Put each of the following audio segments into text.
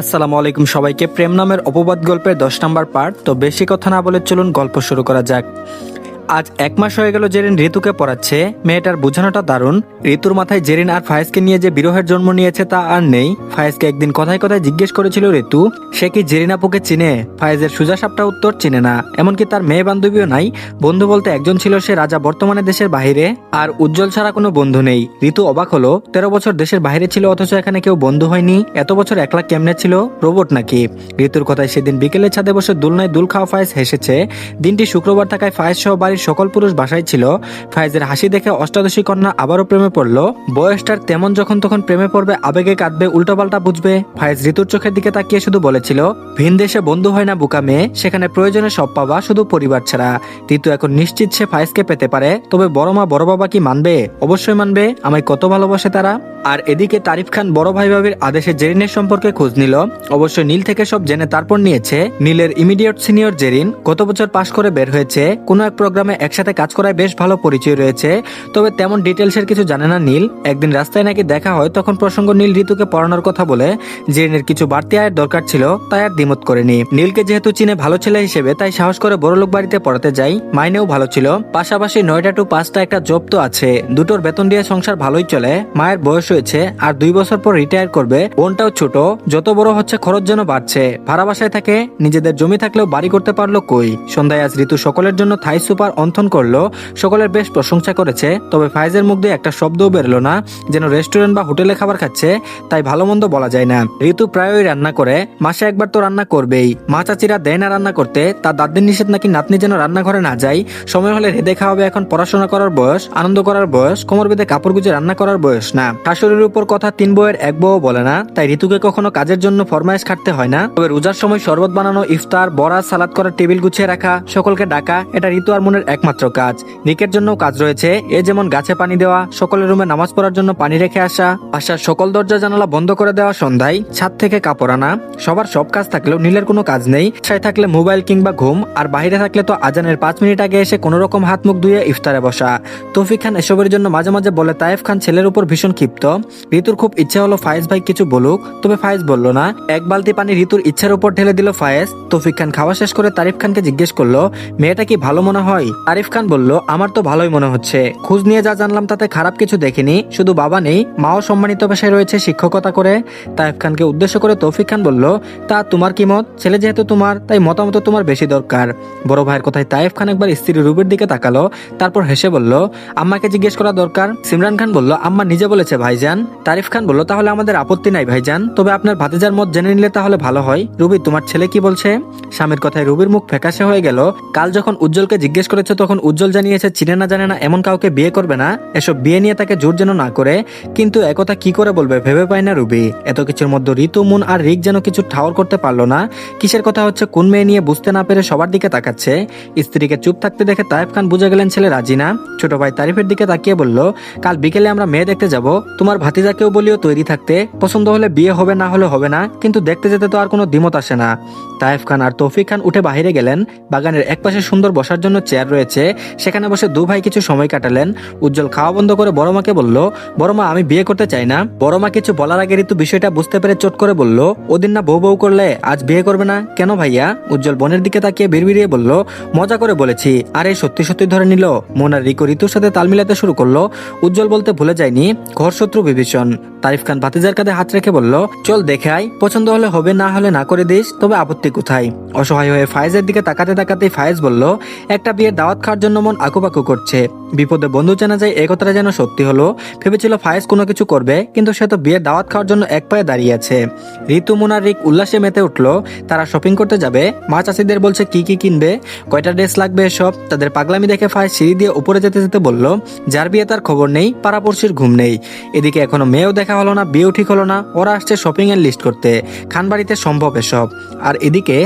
আসসালামু আলাইকুম সবাইকে প্রেম নামের অপবাদ গল্পের দশ নম্বর পার্ট। তো বেশি কথা না বলে চলুন গল্প শুরু করা যাক। আজ এক মাস হয়ে গেল জেরিন ঋতুকে পড়াচ্ছে। মেয়েটার বোঝানোটা দারুণ। ঋতুর মাথায় জেরিন আর ফায়েজকে নিয়ে যে বিরহের জন্ম নিয়েছে তা আর নেই। ফায়েজকে একদিন কথায় কথায় জিজ্ঞেস করেছিল ঋতু, সে কি জেরিন আপুকে চিনে? ফায়েজের সুজা সাপটা উত্তর চিনে না। এমনকি তার মেয়ে বান্ধবীও নাই। বন্ধু বলতে একজন ছিল সে রাজা বর্তমানে দেশের বাইরে আর উজ্জ্বল ছাড়া কোনো বন্ধু নেই। ঋতু অবাক হলো, তেরো বছর দেশের বাইরে ছিল, অথচ এখানে কেউ বন্ধু হয়নি। এত বছর একলা কেমনে ছিল? রোবট নাকি? ঋতুর কথায় সেদিন বিকেলে ছাদে বসে দুলনায় দুল খাওয়া ফায়েজ হেসেছে। দিনটি শুক্রবার থাকায় ফায়েজ সহ বাড়ির সকল পুরুষ বাসায় ছিল। ফায়েজের হাসি দেখে অষ্টাদশী কন্যা আবারও প্রেমে পড়ল। বয়সটার তেমন যখন তখন প্রেমে পড়বে, আবেগে কাঁদবে, উল্টোপাল্টা বুঝবে। ফায়েজ ঋতুর চোখের দিকে তাকিয়ে শুধু বলেছিল, ভিন দেশে বন্ধু হয় না বুকা মেয়ে, সেখানে প্রয়োজনে সব পাবা শুধু পরিবার ছাড়া। ঋতু এখন নিশ্চিত সে ফায়েজকে পেতে পারে, তবে বড় মা বড় বাবা কি মানবে? অবশ্যই মানবে, আমায় কত ভালোবাসে তারা? আর এদিকে তারিফ খান বড় ভাই ভাবির আদেশে জেরিনের সম্পর্কে খোঁজ নিল। অবশ্যই নীল থেকে সব জেনে তারপর নিয়েছে, নীলের ইমিডিয়েট সিনিয়র জেরিন গত বছর পাশ করে বের হয়েছে, কোনো এক প্রোগ্রামে একসাথে কাজ করায় বেশ ভালো পরিচয় রয়েছে। তবে তেমন ডিটেলসের কিছু জানে না নীল। একদিন রাস্তায় নাকি দেখা হয়, তখন প্রসঙ্গ নীল ঋতুকে পড়ানোর কথা বলে জেরিনের কিছু বাড়তি আয়ের দরকার ছিল, তাই আর দ্বিমত করেনি। নীলকে যেহেতু চিনে ভালো ছেলে হিসেবে, তাই সাহস করে বড়লোক বাড়িতে পড়াতে যাই, মাইনেও ভালো ছিল। পাশাপাশি নয়টা টু পাঁচটা একটা জব তো আছে। দুটোর বেতন দিয়ে সংসার ভালোই চলে, মায়ের বয়স হয়েছে, আর দুই বছর পর রিটায়ার করবে, বোনটাও ছোট। যত বড় হচ্ছে, খরচ যেন বাড়ছে। ভাড়া বাসায় থাকে, নিজেদের জমি থাকলেও বাড়ি করতে পারল কই? সন্ধ্যায় আজ ঋতু সকলের জন্য থাই সুপার অন্থন করল, সকলের বেশ প্রশংসা করেছে, তবে ফাইজের মুখ দিয়ে একটা শব্দও বেরোলো না, যেন রেস্টুরেন্ট বা হোটেলে খাবার খাচ্ছে, তাই ভালো মন্দ বলা যায় না। ঋতু প্রায়ই রান্না করে, মাসে একবার তো রান্না করবেই। মা চাচিরা দেয় না রান্না করতে তার দাদির নিষেধ নাকি নাতনি যেন রান্নাঘরে না যায়? সময় হলে রেদে খাওয়াবে এখন পড়াশোনা করার বয়স, আনন্দ করার বয়স, কোমর বেঁধে কাপড় গুজে রান্না করার বয়স না। শাশুড়ির উপর কথা তিন বউয়ের এক বউ বলে না, তাই ঋতুকে কখনো কাজের জন্য ফরমাইশ খাটতে হয় না। তবে রোজার সময় শরবত বানানো, ইফতার, বড়া, সালাদ করার টেবিল গুছিয়ে রাখা, সকলকে ডাকা, এটা ঋতু আর মনের একমাত্র কাজ। নিকের জন্য কাজ রয়েছে। এ যেমন গাছে পানি দেওয়া, সকলের রুমে নামাজ পড়ার জন্য পানি রেখে আসা, বাসার সকল দরজা জানালা বন্ধ করে দেওয়া, সন্ধ্যায় ছাদ থেকে কাপড় আনা। সবার সব কাজ থাকলেও নীলের কোনো কাজ নেই। সাই থাকলে মোবাইল কিংবা ঘুম, আর বাইরে থাকলে তো আজানের পাঁচ মিনিট আগে এসে কোনো রকম হাত মুখ ধুয়ে ইফতারে বসা। তৌফিক খান এসবের জন্য মাঝে মাঝে বলে, তায়েফ খান ছেলের উপর ভীষণ ক্ষিপ্ত। ঋতুর খুব ইচ্ছা হলো ফায়েজ ভাই কিছু বলুক। তবে ফায়েজ বলল না। এক বালতি পানি ঋতুর ইচ্ছার উপর ঢেলে দিল ফায়েজ। তৌফিক খান খাওয়া শেষ করে তারিফ খানকে জিজ্ঞেস করল, মেয়েটা কি ভালো মনে হয়? তারিফ খান বলল, আমার তো ভালোই মনে হচ্ছে। খোঁজ নিয়ে যা জানলাম তাতে খারাপ কিছু দেখিনি। শুধু বাবা নেই, মাও সম্মানিত পেশায় রয়েছে শিক্ষকতা করে। তাইফ খানকে উদ্দেশ্য করে তৌফিক খান বলল, তা তোমার কি মত? ছেলে যেহেতু তোমার, তাই মতামত তোমার বেশি দরকার। বড় ভাইয়ের কথায় তাইফ খান একবার স্ত্রী রূপের দিকে তাকালো, তারপর হেসে বলল, আম্মাকে জিজ্ঞেস করা দরকার? সিমরান খান বলল, আম্মা নিজে বলেছে, ভাইজান। তারিফ খান বলল, তাহলে আমাদের আপত্তি নাই, ভাইজান। তবে আপনার ভাতিজার মত জেনে নিলে তাহলে ভালো হয়। রুবি, তোমার ছেলে কি বলছে? স্বামীর কথায় রুবির মুখ ফ্যাকাশে হয়ে গেল। কাল যখন উজ্জ্বলকে জিজ্ঞেস করেছে তখন উজ্জ্বল জানিয়েছে, চিনে না জানে না এমন কাউকে বিয়ে করবে না। এসব বিয়ে নিয়ে তাকে জোর যেন না করে। কিন্তু একথা কি করে বলবে ভেবে পায় না রুবি। এত কিছুর মধ্যে ঋতু, মুন আর রিক যেন কিছু ঠাওর করতে পারল না। কিসের কথা হচ্ছে, কোন মেয়ে নিয়ে বুঝতে না পেরে সবার দিকে তাকাচ্ছে? স্ত্রীকে চুপ থাকতে দেখে তাইফ খান বুঝে গেলেন ছেলে রাজি না। ছোট ভাই তারিফের দিকে তাকিয়ে বলল, কাল বিকেলে আমরা মেয়ে দেখতে যাব। তোমার ভাতিজাকেও বলিও তৈরি থাকতে। পছন্দ হলে বিয়ে হবে না হলে হবে না, কিন্তু দেখতে যেতে তো আর কোনো দ্বিমত আসে না। তাইফ খান আর তৌফিক খান উঠে বাহিরে গেলেন। বাগানের একপাশে সুন্দর বসার জন্য চেয়ার রয়েছে, সেখানে বসে দু ভাই কিছু সময় কাটালেন। উজ্জ্বল খাওয়া বন্ধ করে বড় মাকে বলল বড় মা আমি বিয়ে করতে চাই না। বড় মা কিছু বলার আগে ঋতু বিষয়টা বুঝতে পেরে চট করে বলল, ওদিন না বউ বউ করলে আজ বিয়ে করবে না? কেন ভাইয়া? উজ্জ্বল বোনের দিকে তাকিয়ে বিড়বিড়িয়ে বলল, মজা করে বলেছি। আরে, সত্যি সত্যি ধরে নিল। মোনার রিকো ঋতুর সাথে তাল মিলাতে শুরু করল। উজ্জ্বল বলতে ভুলে যায়নি, ঘর শত্রু বিভীষণ। তারিফ খান ভাতিজার কাঁধে হাত রেখে বলল, চল দেখে আয়, পছন্দ হলে হবে, না হলে না করে দিস, তবে আপত্তি কোথায়? অসহায় হয়ে ফায়েজের দিকে তাকাতে তাকাতে ফায়েজ বলল, একটা বিয়ের দাওয়াত খাওয়ার জন্য মন আকুপাকু করছে। বিপদে বন্ধু জানা যায় এই কথাটা যেন সত্যি হলো। ভেবেছিল ফায়েজ কোনো কিছু করবে, কিন্তু সে তো বিয়ের দাওয়াত খাওয়ার জন্য এক পায়ে দাঁড়িয়ে আছে। ঋতু মোনার রিক উল্লাসে মেতে উঠল, তারা শপিং করতে যাবে। মা চাষিদের বলছে, কি কি কিনবে? কয়টা ড্রেস লাগবে এসব? তাদের পাগলামি দেখে ফায়েজ সিঁড়ি দিয়ে উপরে যেতে যেতে বলল, যার বিয়ে তার খবর নেই, পাড়াপড়শির ঘুম নেই। এদিকে এখনও মেয়েও দেখা হলো না, বিয়েও ঠিক হলো না, ওরা আসছে শপিং এর লিস্ট করতে। খানবাড়িতে সম্ভব এসব। আর এদিকে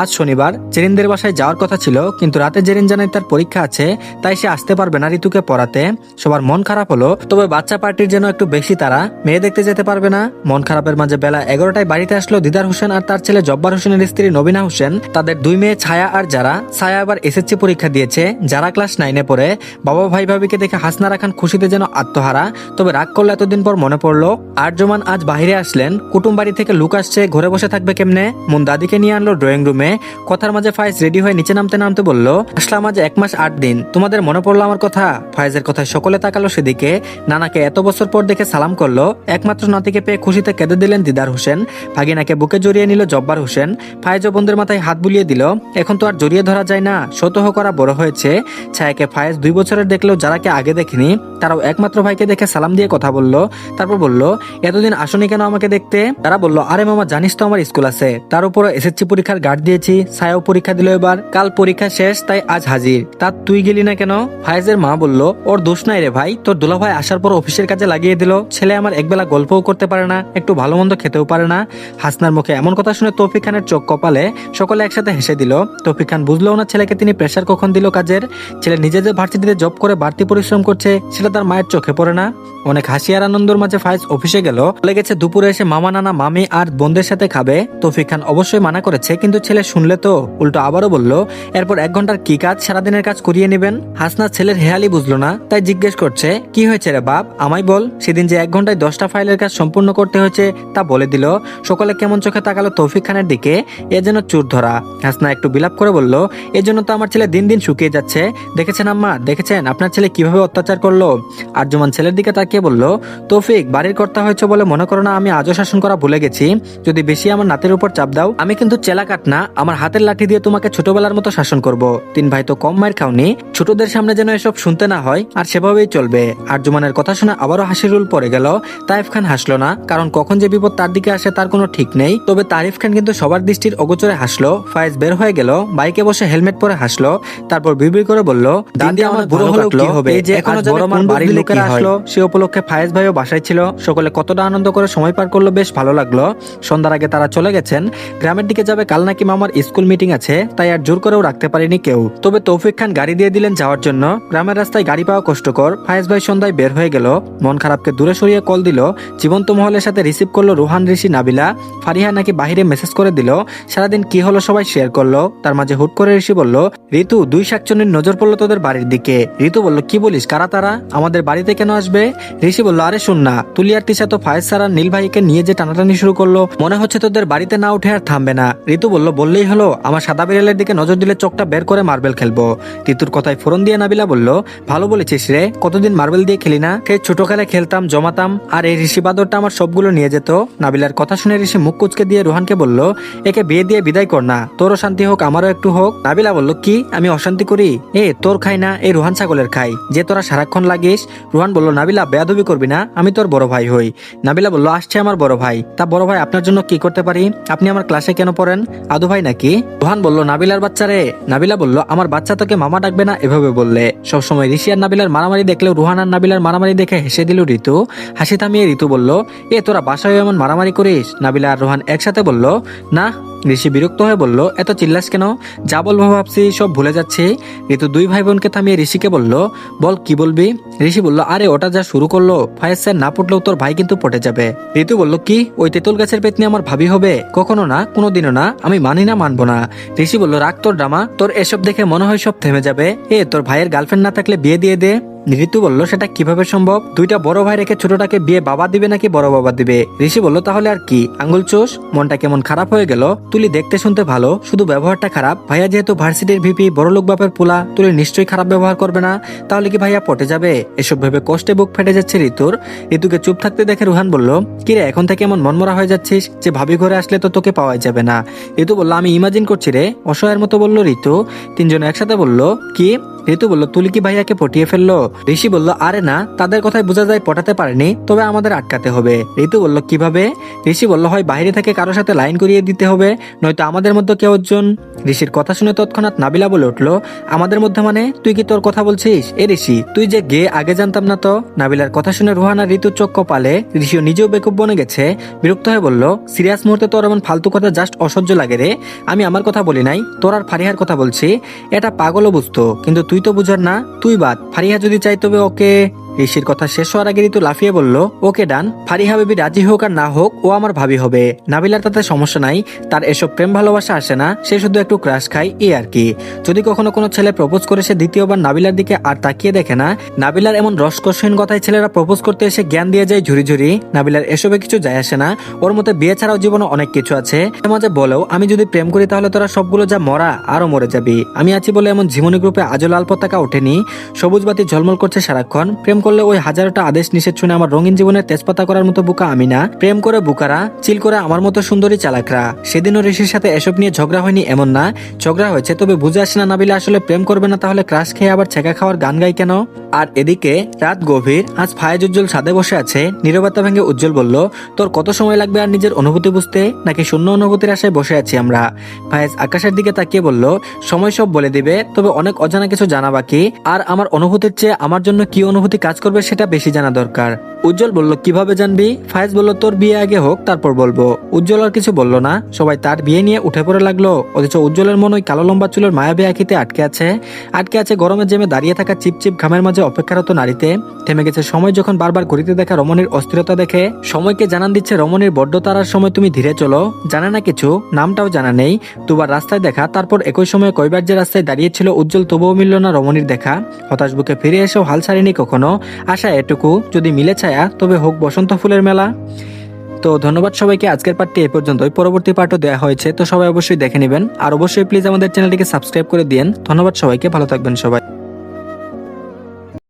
আজ শনিবার জেরিনদের বাসায় যাওয়ার কথা ছিল, কিন্তু রাতে জেরিন জানায় তার পরীক্ষা আছে, তাই সে আসতে পারবে না ঋতুকে পড়াতে। সবার মন খারাপ হলো, তবে বাচ্চা পার্টির জন্য একটু বেশি তারা। মেয়ে দেখতে যেতে পারবে না। মন খারাপের মাঝে বেলা এগারোটায় বাড়িতে আসলো দিদার হোসেন আর তার ছেলে জব্বার হোসেনের স্ত্রী নবীনা হোসেন। তাদের দুই মেয়ে ছায়া আর যারা। ছায়া আবার এসএসসি পরীক্ষা দিয়েছে। যারা ক্লাস নাইনে পড়ে, বাবা ভাই ভাবিকে দেখে হাসনারা খান খুশিতে যেন আত্মহারা। তবে রাগ করলে এতদিন পর মনে পড়ল, আর্যমান আজ বাইরে আসলেন। কুটুম বাড়ি থেকে লুক আসছে, ঘরে বসে থাকবে কেমনে? মন দাদিকে নিয়ে আনলো ড্রয়িং রুমে কথার মাঝে ফাইজ রেডি হয়ে নিচে নামতে নামতে বলল, আসলাম আজ এক মাস আট দিন। তোমাদের মনে পড়ল আমার কথা? ফায়েজের কথায় সকলে তাকালো সেদিকে। নানাকে এত বছর পর দেখে সালাম করল। একমাত্র নাতিকে পেয়ে খুশিতে কেঁদে দিলেন দিদার হোসেন। ভাগিনাকে বুকে জড়িয়ে নিল জব্বার হোসেন। ফায়েজ ও বোনদের মাথায় হাত বুলিয়ে দিল, এখন তো আর জড়িয়ে ধরা যায় না। সতহ করা বড় হয়েছে। ছায়াকে ফায়েজ দুই বছরের দেখলেও যারাকে আগে দেখেনি তারাও একমাত্র ভাইকে দেখে সালাম দিয়ে কথা বলল। তারপর বলল, এতদিন আসনি কেন আমাকে দেখতে? তারা বলল, আরে মামা, জানিস তো আমার স্কুল আছে। তার উপর এসএসসি পরীক্ষার গার্ড দিয়েছি ছায়াও পরীক্ষা দিল এবার। কাল পরীক্ষা শেষ, তাই আজ হাজির। তা তুই গেলি না কেন? ফায়েজের মা বলল, ওর দোষ নাই রে ভাই, তোর দুলা ভাই আসার পর অফিসের কাজে লাগিয়ে দিল। ছেলে আমার একবেলা গল্পও করতে পারে না, একটু ভালো মন্দ খেতেও পারে না। হাসনার মুখে এমন কথা শুনে তৌফিক খানের চোখ কপালে সকলে একসাথে হেসে দিল। তৌফিক খান বুঝলো না ছেলেকে, তিনি প্রেশার কখন দিল কাজের? ছেলে নিজেদের ভার্সিটিতে জব করে বাড়তি পরিশ্রম করছে, সেটা তার মায়ের চোখে পড়ে না? অনেক হাসি আর আনন্দর মাঝে ফাইজ অফিসে গেল। লেগেছে দুপুরে এসে মামা, নানা, মামি আর বোনদের সাথে খাবে। তৌফিক খান অবশ্যই মানা করেছে, কিন্তু ছেলে শুনলে তো উল্টো আবারও বলল, এরপর এক ঘণ্টার কি কাজ? সারাদিনের কাজ করিয়ে নেবেন? হাসনা ছেলের হেয়ালি বুঝলো না, তাই জিজ্ঞেস করছে, কি হয়েছে রে বাপ? আমায় বল। সেদিন যে এক ঘন্টায় দশটা ফাইলের কাজ সম্পূর্ণ করতে হয়েছে, তা বলে দিল, সকলে কেমন চোখে তাকালো তৌফিক খানের দিকে, এ যেন চুর ধরা। হাসনা একটু বিলাপ করে বলল এজন্য তো আমার ছেলে দিন দিন শুকিয়ে যাচ্ছে। দেখেছেন আম্মা? দেখেছেন? আপনার ছেলে কীভাবে অত্যাচার করল? আর্যমান ছেলের দিকে তাকিয়ে বলল তৌফিক বাড়ির কর্তা হয়েছে বলে মনে করো না আমি আজও শাসন করা ভুলে গেছি। যদি বেশি আমার নাতের উপর চাপ দাও আমি কিন্তু চেলা কাট না আমার হাতের লাঠি দিয়ে তোমাকে ছোটবেলার মতো শাসন করব। তিন ভাই তো কম মায়ের খাওনি ছোটদের সামনে যেন এসব শুনতে না হয় আর সেভাবেই চলবে। আর্যমানের কথা শুনে আবারও হাসির রুল পড়ে গেল। তাইফ খান হাসলো না কারণ কখন যে বিপদ তার দিকে আসে তার কোনো ঠিক নেই। তবে তারিফ খান কিন্তু সবার দৃষ্টির অগোচরে হাসলো। ফায়েজ বের হয়ে গেল বাইকে বসে হেলমেট পরে হাসলো তারপর বিড়বিড় করে বলল দাদি আমার বুড়ো হলো কি হবে? এই যে এখনও বড় মান বাড়ির লোকেরা আসলো সে উপলক্ষে ফায়েজ ভাইও বাসায় ছিল। সকলে কতটা আনন্দ করে সময় পার করল বেশ ভালো লাগল। সন্ধ্যার আগে তারা চলে গেছেন। গ্রামের দিকে যাবে কাল নাকি মামার স্কুল মিটিং আছে, তাই আর জোর করেও রাখতে পারেনি কেউ। তবে তৌফিক খান গাড়ি দিয়ে দিলেন যাওয়ার জন্য। গ্রামের রাস্তায় গাড়ি পাওয়া কষ্টকর। ফায়েজ ভাই সন্ধ্যায় বের হয়ে গেল। মন খারাপকে দূরে সরিয়ে কল দিল। জীবন্ত মহলের সাথে রিসিভ করল রুহান, ঋষি, নাবিলা। ফারিহা নাকি বাহিরে মেসেজ করে দিল। সারাদিন কি হলো সবাই শেয়ার করল। তার মাঝে হুট করে ঋষি বলল, ঋতু, দুই শাকচুনির নজর পড়ল তোদের বাড়ির দিকে। ঋতু বলল, কি বলিস, কারা তারা? আমাদের বাড়িতে কেন আসবে? ঋষি বলল, আরে শুন না, তুলিয়ার টিসা তো ফায়েজ সারা নীল ভাইকে নিয়ে যে টানাটানি শুরু করল, মনে হচ্ছে তোদের বাড়িতে না উঠে আর থামবে না। ঋতু বলল, বললেই হলো, আমার সাদা বিড়ালের দিকে নজর দিলে চোখটা বের করে মার্বেল খেলব। ঋতুর কথায় ফোরন দিয়ে নাবিলা বলল, ভালো বলেছিস রে, কতদিন মার্বেল দিয়ে খেলি না? সেই ছোটকালে খেলতাম, জমাতাম, আর এই ঋষি বাদরটা আমার সবগুলো নিয়ে যেত। নাবিলার কথা শুনে ঋষি মুখ কুচকে দিয়ে রোহানকে বলল, একে বিয়ে দিয়ে বিদায় কর না, তোরও শান্তি হোক, আমারও একটু হোক। নাবিলা বলল, কি, আমি অশান্তি করি? এ, তোর খাই না এই রোহান ছাগলের খাই, যে তোরা সারাক্ষণ লাগিস। রোহান বলল, নাবিলা বেয়াদবি করবি না? আমি তোর বড় ভাই হই। নাবিলা বলল, আসছে আমার বড় ভাই। তা বড় ভাই, আপনার জন্য কি করতে পারি? আপনি আমার ক্লাসে কেন পড়েন? আদু ভাই নাকি? রোহান বলল, নাবিলার বাচ্চা রে। নাবিলা বলল, আমার বাচ্চা তোকে মামা ডাকবে না? এভাবে বললে। সবসময় ঋষি আর নাবিলার মারামারি দেখলেও রুহান আর নাবিলার মারামারি দেখে হেসে দিল ঋতু। হাসি থামিয়ে ঋতু বলল, এ, তোরা বাসায় এমন মারামারি করিস? নাবিলা আর রোহান একসাথে বলল, না। ঋষি বিরক্ত হয়ে বলল, এত চিল্লাস কেন? যা বলব ভাবছি সব ভুলে যাচ্ছি। ঋতু দুই ভাই বোনকে থামিয়ে ঋষিকে বলল, বল, কি বলবি? ঋষি বলল, আরে, ওটা যা শুরু করল ফায়েজ স্যার না পড়লেও তোর ভাই কিন্তু পটে যাবে। ঋতু বলল, কি? ওই তেঁতুল গাছের পেতনি আমার ভাবি হবে? কখনো না, কোনোদিনও না, আমি মানি না, মানবো না। ঋষি বলল, রাগ তোর ড্রামা তোর এসব দেখে মনে হয় সব থেমে যাবে। এ, তোর ভাইয়ের গার্লফ্রেন্ড না থাকলে বিয়ে দিয়ে দে। ঋতু বলল, সেটা কীভাবে সম্ভব? দুইটা বড় ভাই রেখে ছোটটাকে বিয়ে বাবা দিবে নাকি বড় বাবা দিবে? ঋষি বলল, তাহলে আর কি? আঙ্গুল চোষ, মনটা কেমন খারাপ হয়ে গেল? তুলি দেখতে শুনতে ভালো, শুধু ব্যবহারটা খারাপ? ভাইয়া যেহেতু ভার্সিটির ভিপি, বড় লোক বাপের পোলা, তুলি নিশ্চয়ই খারাপ ব্যবহার করবে না? তাহলে কি ভাইয়া পটে যাবে? এসব ভেবে কষ্টে বুক ফেটে যাচ্ছে ঋতুর। ঋতুকে চুপ থাকতে দেখে রুহান বলল কিরে এখন থেকে এমন মনমরা হয়ে যাচ্ছিস যে ভাবি ঘরে আসলে তো তোকে পাওয়া যাবে না? ঋতু বলল, আমি ইমাজিন করছি রে। অসহায়ের মতো বলল ঋতু। তিনজন একসাথে বলল, কি? ঋতু বলল, তুলি কি ভাইয়াকে পটিয়ে ফেলল? ঋষি বলল, আরে না, তাদের কথায় বোঝা যায়, পটাতে পারেনি, তবে আমাদের আটকাতে হবে। ঋতু বলল, কীভাবে? ঋষি বলল, হয় বাইরে থেকে কারোর সাথে লাইন করিয়ে দিতে হবে, নয়তো আমাদের মধ্যে কেউ একজন। ঋষির কথা শুনে তৎক্ষণাৎ নাবিলা বলে উঠল, আমাদের মধ্যে মানে? তুই কি তোর কথা বলছিস? এ ঋষি, তুই যে গে, আগে জানতাম না তো। নাবিলার কথা শুনে রোহানা ঋতুর চোখ কপালে, ঋষিও নিজেও বেকুব বনে গেছে, বিরক্ত হয়ে বলল, সিরিয়াস মুহূর্তে তোর এমন ফালতু কথা জাস্ট অসহ্য লাগে রে। আমি আমার কথা বলি নাই, তোর আর ফারিহার কথা বলছি। এটা পাগলও বুঝতো, কিন্তু তুই তো বুঝার না তুই বাদ। ফারিহা যদি চাই তবে ওকে ঋষির কথা শেষ হওয়ার আগে ঋতু লাফিয়ে বলল, ওকে, ডান। ফারিহা বেবি রাজি হোক আর না হোক, ও আমার ভাবি হবে। নাবিলার তাতে সমস্যা নাই, তার এসব প্রেম ভালোবাসা আসে না, সে শুধু একটু ক্রাশ খায় এই আর কি। যদি কখনো কোনো ছেলে প্রপোজ করে, সে দ্বিতীয়বার নাবিলার দিকে আর তাকিয়ে দেখে না। নাবিলার এমন রসকসহীন কথায় ছেলেরা প্রপোজ করতে এসে জ্ঞান দিয়ে যায় ঝুরি ঝুরি নাবিলার এসবে কিছু যায় আসে না। ওর মতে বিয়ে ছাড়াও জীবনে অনেক কিছু আছে। মাঝে বলেও, আমি যদি প্রেম করি, তাহলে তোরা সবগুলো যা মরা, আরও মরে যাবি। আমি আছি বলে এমন জীবনী গ্রুপে আজও লাল পতাকা ওঠেনি। সবুজ বাতি ঝলমল করছে সারাক্ষণ। প্রেম করলে ওই হাজারোটা আদেশ নিষেধ শুনে আমার রঙিন জীবনের তেজপাতা করার মতো বুকা আমি না। প্রেম করে বুকারা, চিল করে আমার মতো সুন্দরী চালাকরা। সেদিনও ঋষির সাথে এসব নিয়ে ঝগড়া হয়নি এমন না। ঝগড়া হয়েছে, তবে বুঝে আসে না নাবিলে আসলে প্রেম করবে না, তাহলে ক্রাশ খেয়ে আবার ছেঁকা খাওয়ার গান গাই কেন? আর এদিকে রাত গভীর, আজ ফায়েজ উজ্জ্বল ছাদে বসে আছে। নীরবতা ভেঙে উজ্জ্বল বলল, তোর কত সময় লাগবে আর নিজের অনুভূতি বুঝতে? নাকি শূন্য অনুভূতির আশায় বসে আছি আমরা? ফায়েজ আকাশের দিকে তাকিয়ে বলল, সময় সব বলে দিবে, তবে অনেক অজানা কিছু জানা বাকি। আর আমার অনুভূতির চেয়ে আমার জন্য কি অনুভূতি কাজ করবে সেটা বেশি জানা দরকার। উজ্জ্বল বলল, কীভাবে জানবি? ফায়েজ বলল, তোর বিয়ে আগে হোক, তারপর বলব। উজ্জ্বল আর কিছু বলল না। সবাই তার বিয়ে নিয়ে উঠে পড়ে লাগল। অথচ উজ্জ্বলের মন ওই কালো লম্বা চুলের মায়াবী আঁকিতে আটকে আছে। আটকে আছে গরমের জেমে দাঁড়িয়ে থাকা চিপচিপ ঘামের মাঝে অপেক্ষারত নারীতে। থেমে গেছে সময় যখন বারবার ঘড়িতে দেখা রমণীর অস্থিরতা দেখে। সময়কে জানান দিচ্ছে রমণীর বড্ড তারার সময় তুমি ধীরে চলো। জানে না কিছু, নামটাও জানা নেই। দুবার রাস্তায় দেখা, তারপর একই সময়ে কয়বার যে রাস্তায় দাঁড়িয়েছিল উজ্জ্বল তবুও মিলল না রমণীর দেখা। হতাশ বুকে ফিরে এসেও হাল ছাড়েনি কখনো। আশা এটুকু, যদি মিলে ছায়া তবে হোক, বসন্ত ফুলের মেলা। তো ধন্যবাদ সবাইকে, আজকের পার্টটি এই পর্যন্তই। পরবর্তী পার্টও দেওয়া হয়েছে, তো সবাই অবশ্যই দেখে নেবেন। আর অবশ্যই প্লিজ আমাদের চ্যানেলটিকে সাবস্ক্রাইব করে দিন ধন্যবাদ সবাইকে, ভালো থাকবেন সবাই।